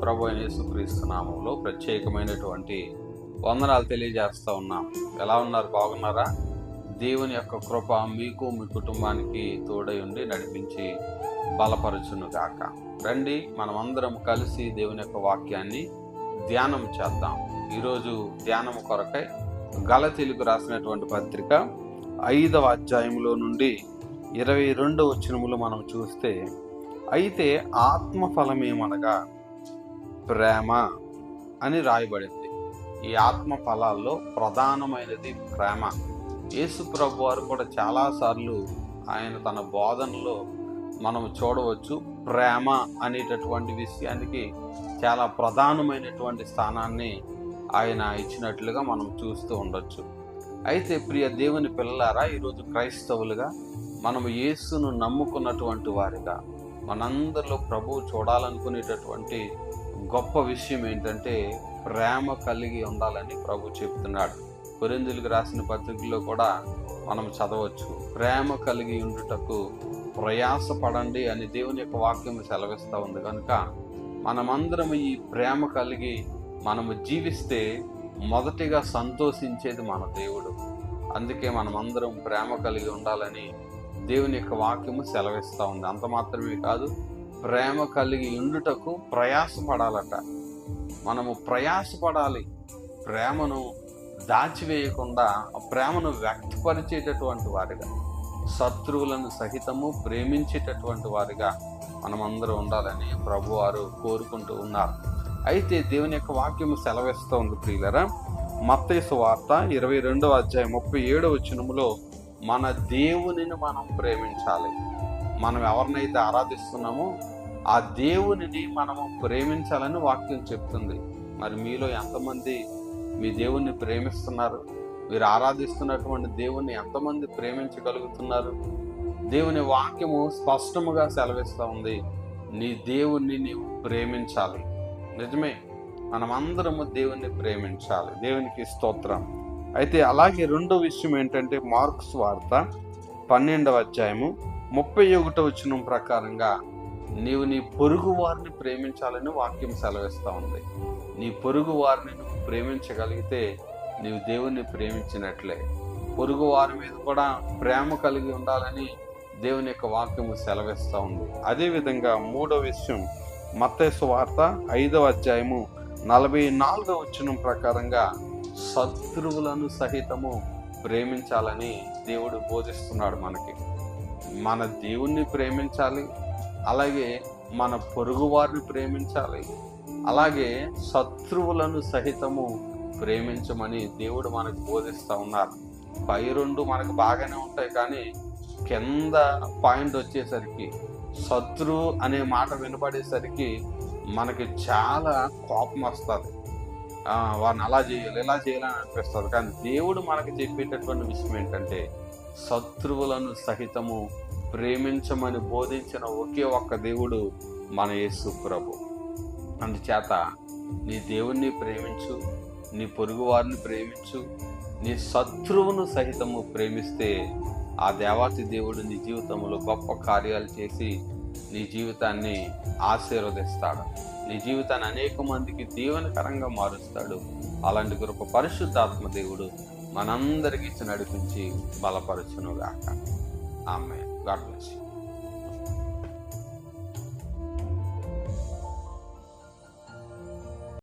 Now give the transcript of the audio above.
ప్రభు యేసుక్రీస్తు నామంలో ప్రత్యేకమైనటువంటి వందనాలు తెలియజేస్తూ ఉన్నాం. ఎలా ఉన్నారు? బాగున్నారా? దేవుని యొక్క కృప మీకు మీ కుటుంబానికి తోడై ఉండి నడిపించి బలపరచును గాక. రండి మనమందరం కలిసి దేవుని యొక్క వాక్యాన్ని ధ్యానం చేద్దాం. ఈరోజు ధ్యానం కొరకై గలతీలకు రాసినటువంటి పత్రిక ఐదవ అధ్యాయంలో నుండి ఇరవై రెండవ వచనములు మనం చూస్తే అయితే ఆత్మఫలమేమనగా ప్రేమ అని రాయబడింది. ఈ ఆత్మ ఫలాల్లో ప్రధానమైనది ప్రేమ. యేసు ప్రభు వారు కూడా చాలాసార్లు ఆయన తన బోధనలో మనం చూడవచ్చు ప్రేమ అనేటటువంటి విషయానికి చాలా ప్రధానమైనటువంటి స్థానాన్ని ఆయన ఇచ్చినట్లుగా మనం చూస్తూ ఉండొచ్చు. అయితే ప్రియ దేవుని పిల్లలారా ఈరోజు క్రైస్తవులుగా మనము యేసును నమ్ముకున్నటువంటి వారిగా మనందరిలో ప్రభువు చూడాలనుకునేటటువంటి గొప్ప విషయం ఏంటంటే ప్రేమ కలిగి ఉండాలని ప్రభు చెప్తున్నాడు. కొరిందులకు రాసిన పత్రికల్లో కూడా మనం చదవచ్చు. ప్రేమ కలిగి ఉండుటకు ప్రయాసపడండి అని దేవుని యొక్క వాక్యం సెలవిస్తూ ఉంది. కనుక మనమందరం ఈ ప్రేమ కలిగి మనము జీవిస్తే మొదటిగా సంతోషించేది మన దేవుడు. అందుకే మనమందరం ప్రేమ కలిగి ఉండాలని దేవుని యొక్క వాక్యము సెలవిస్తూ ఉంది. అంత మాత్రమే కాదు ప్రేమ కలిగి ఉండుటకు ప్రయాసపడాలట. మనము ప్రయాసపడాలి. ప్రేమను దాచివేయకుండా ఆ ప్రేమను వ్యక్తపరిచేటటువంటి వారిగా శత్రువులను సహితము ప్రేమించేటటువంటి వారిగా మనమందరూ ఉండాలని ప్రభు వారు కోరుకుంటూ ఉన్నారు. అయితే దేవుని యొక్క వాక్యము సెలవిస్తూ ఉంది ప్రియులరా మత్తేసు వార్త ఇరవై రెండవ అధ్యాయం ముప్పై ఏడవ చినుములో మన దేవునిని మనం ప్రేమించాలి. మనం ఎవరినైతే ఆరాధిస్తున్నామో ఆ దేవునిని మనము ప్రేమించాలని వాక్యం చెప్తుంది. మరి మీలో ఎంతమంది మీ దేవుణ్ణి ప్రేమిస్తున్నారు? మీరు ఆరాధిస్తున్నటువంటి దేవుణ్ణి ఎంతమంది ప్రేమించగలుగుతున్నారు? దేవుని వాక్యము స్పష్టముగా సెలవిస్తూ ఉంది. నీ దేవుణ్ణి నీవు ప్రేమించాలి. నిజమే. మనమందరము దేవుణ్ణి ప్రేమించాలి. దేవునికి స్తోత్రం. అయితే అలాగే రెండో విషయం ఏంటంటే మార్క్స్ వార్త పన్నెండవ అధ్యాయము ముప్పై ఒకటో వచనం ప్రకారంగా నీవు నీ పొరుగు వారిని ప్రేమించాలని వాక్యం సెలవిస్తూ ఉంది. నీ పొరుగు వారిని నువ్వు ప్రేమించగలిగితే నీవు దేవుణ్ణి ప్రేమించినట్లే. పొరుగు వారి మీద కూడా ప్రేమ కలిగి ఉండాలని దేవుని యొక్క వాక్యము సెలవిస్తూ ఉంది. అదేవిధంగా మూడో విషయం మత్తేసు వార్త ఐదవ అధ్యాయము నలభై నాలుగవ వచనం ప్రకారంగా శత్రువులను సహితము ప్రేమించాలని దేవుడు బోధిస్తున్నాడు మనకి. మన దేవుణ్ణి ప్రేమించాలి అలాగే మన పొరుగు వారిని ప్రేమించాలి అలాగే శత్రువులను సహితము ప్రేమించమని దేవుడు మనకు బోధిస్తూ ఉన్నారు. పై రెండు మనకు బాగానే ఉంటాయి కానీ కింద పాయింట్ వచ్చేసరికి శత్రువు అనే మాట వినపడేసరికి మనకి చాలా కోపం వస్తుంది. వారిని అలా చేయాలి ఇలా చేయాలని అనిపిస్తుంది. కానీ దేవుడు మనకు చెప్పేటటువంటి విషయం ఏంటంటే శత్రువులను సహితము ప్రేమించమని బోధించిన ఒకే ఒక్క దేవుడు మన యేసు ప్రభు. అందుచేత నీ దేవుణ్ణి ప్రేమించు నీ పొరుగు వారిని ప్రేమించు నీ శత్రువును సహితము ప్రేమిస్తే ఆ దేవాతి దేవుడు నీ జీవితంలో గొప్ప కార్యాలు చేసి నీ జీవితాన్ని ఆశీర్వదిస్తాడు. నీ జీవితాన్ని అనేక మందికి దీవనకరంగా మారుస్తాడు. అలాంటి కృప పరిశుద్ధాత్మ దేవుడు మనందరికీ ఇచ్చి నడిపించి బలపరచునుగాక. ఆమె గాడ్ బ్లెస్ యూ.